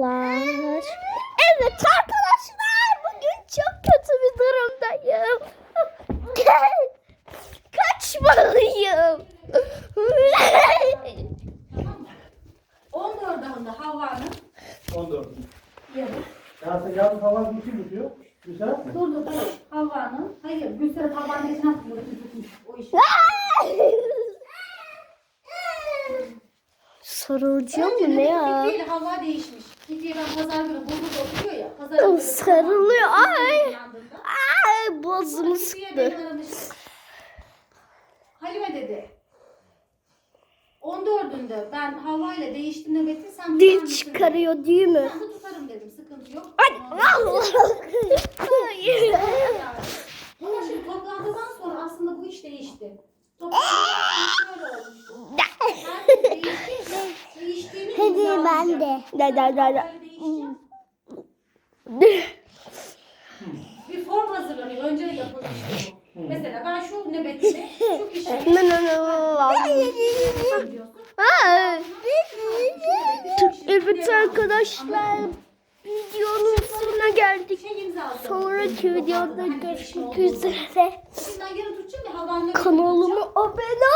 Merhabalar. Evet arkadaşlar bugün çok kötü bir durumdayım. Kaçmalıyım. 14'ünde Havva'nın 14. yarı. Yarın yarın falan kim tutuyor? Güzel mi? Dur dur dur. Havva'nın. Hayır içine atmıyor. Tutmuş o işi. Sarılacağım Önce mı ne ya? İle Havva değişmiş. Fikriye ben pazar günü burada oturuyor ya. Pazar günü Sarılıyor, ay. Uyandığında, Ay bozumu Fikriye sıktı. Halime dedi. 14'ünde ben Havva ile değiştim nöbeti sen Dil mısın?" çıkarıyor değil mi? Ben de tutarım dedim sıkıntı yok. Ay Allah. Hayır. Ama şimdi toplantıdan sonra aslında bu iş değişti. Toplantıdan Hadi ben de. Da da da da. Bir form hazırlanıyor. Önce yapılmıştı bu. Mesela ben şu nöbetimi, şu kişiyi No no no. Evet arkadaşlar videonun sonuna geldik. Şey. Sonraki videoda görüşmek üzere. Kanalıma abone.